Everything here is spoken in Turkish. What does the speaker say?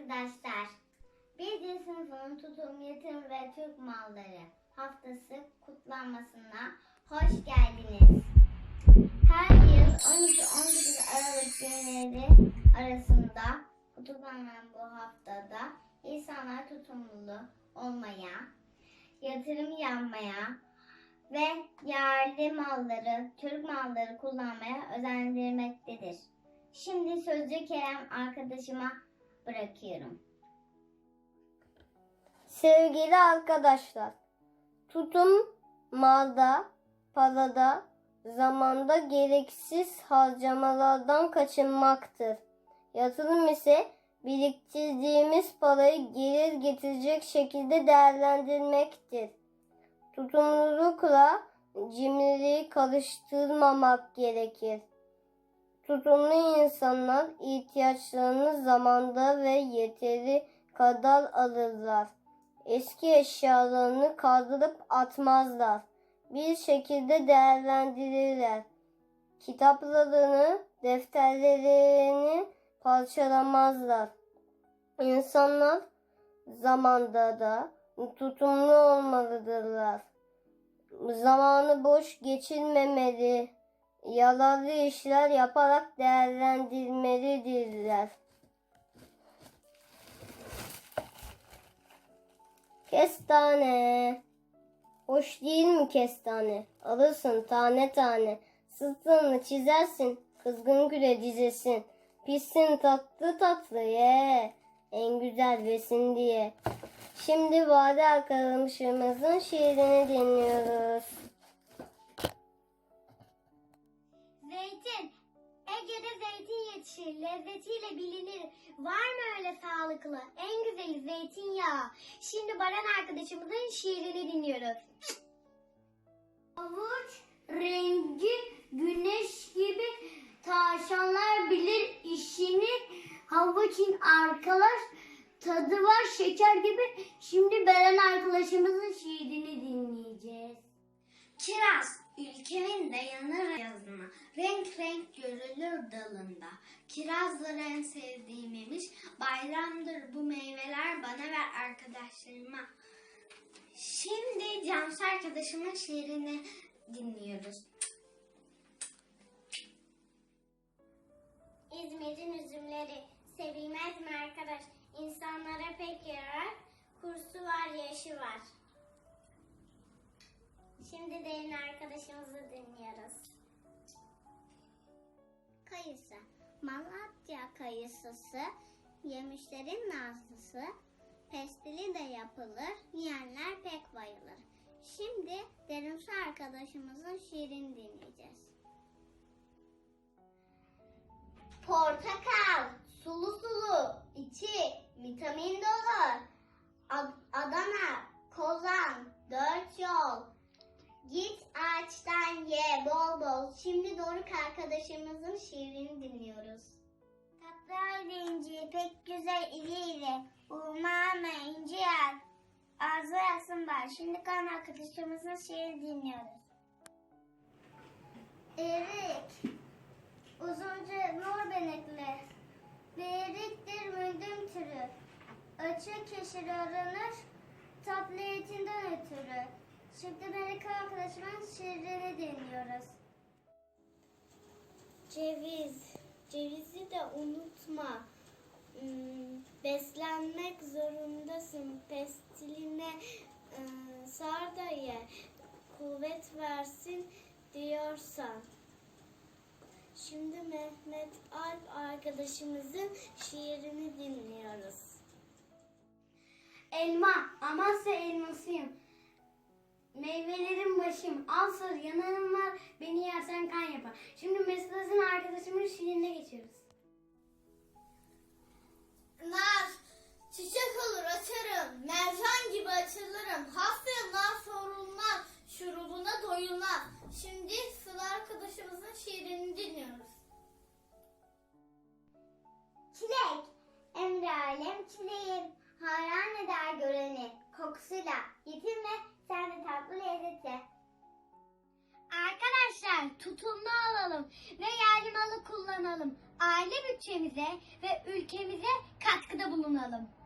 arkadaşlar. Bir dil sınıfının tutum, yatırım ve Türk malları haftası kutlanmasına hoş geldiniz. Her yıl 12-18 Aralık günleri arasında kutlanan bu haftada insanlar tutumlu olmaya, yatırım yapmaya ve yerli malları, Türk malları kullanmaya özendirmektedir. Şimdi sözcü Kerem arkadaşıma bırakıyorum. Sevgili arkadaşlar, tutum malda, parada, zamanda gereksiz harcamalardan kaçınmaktır. Yatırım ise biriktirdiğimiz parayı gelir getirecek şekilde değerlendirmektir. Tutumlulukla cimriliği karıştırmamak gerekir. Tutumlu insanlar ihtiyaçlarını zamanda ve yeteri kadar alırlar. Eski eşyalarını kaldırıp atmazlar. Bir şekilde değerlendirirler. Kitaplarını, defterlerini parçalamazlar. İnsanlar zamanda da tutumlu olmalıdırlar. Zamanı boş geçirmemeli, yararlı işler yaparak değerlendirmelidirler. Kestane. Hoş değil mi kestane? Alırsın tane tane. Sırtını çizersin. Kızgın güle dizesin. Pişsin tatlı tatlı ye. En güzel besin diye. Şimdi vade arkadaşımızın şiirini dinliyoruz. Zeytin. Ege'de zeytin yetişir, lezzetiyle bilinir. Var mı öyle sağlıklı? En güzeli zeytinyağı. Şimdi Baran arkadaşımızın şiirini dinliyoruz. Avuç rengi güneş gibi tavşanlar bilir işini. Havuçin arkadaş tadı var şeker gibi. Şimdi Beren arkadaşımızın şiirini dinleyeceğiz. Kiraz ülkemin dayanır yazına, renk renk görülür dalında. Kirazdır en sevdiğimmiş, bayramdır bu meyveler bana ve arkadaşlarıma. Şimdi Cansu arkadaşımın şiirini dinliyoruz. İzmir'in üzümleri sevilmez mi arkadaş? İnsanlara pek yarar, kursu var, yaşı var. Şimdi derin arkadaşımızı dinliyoruz. Kayısı. Malatya kayısısı, yemişlerin nazlısı, pestili de yapılır, yiyenler pek bayılır. Şimdi Derinsu arkadaşımızın şiirini dinleyeceğiz. Portakal, sulu sulu, içi vitamin dolu. Ad- Şimdi Doruk arkadaşımızın şiirini dinliyoruz. Tatlı inci pek güzel iri. Umama inci yer. Ağzı yasın var. Şimdi kan arkadaşımızın şiirini dinliyoruz. Erik. Uzunca mor benekli. Beriktir mündüm türü. Açık yeşil aranır. Tatlı etinden ötürü. Şimdi Melek arkadaşımın şiirini dinliyoruz. Ceviz. Cevizi de unutma. Hmm, beslenmek zorundasın. Pestiline e, sar da ye. Kuvvet versin diyorsan. Şimdi Mehmet Alp arkadaşımızın şiirini dinliyoruz. Elma, Amasya elmasıyım. Meyvelerin başım, al sor yanarım var, beni yersen şiirini dinliyoruz. Çilek, emri alem çileğim. Hayran eder göreni, kokusuyla yetinme sen de tatlı lezzeti. Arkadaşlar tutumlu olalım ve yerli malı kullanalım. Aile bütçemize ve ülkemize katkıda bulunalım.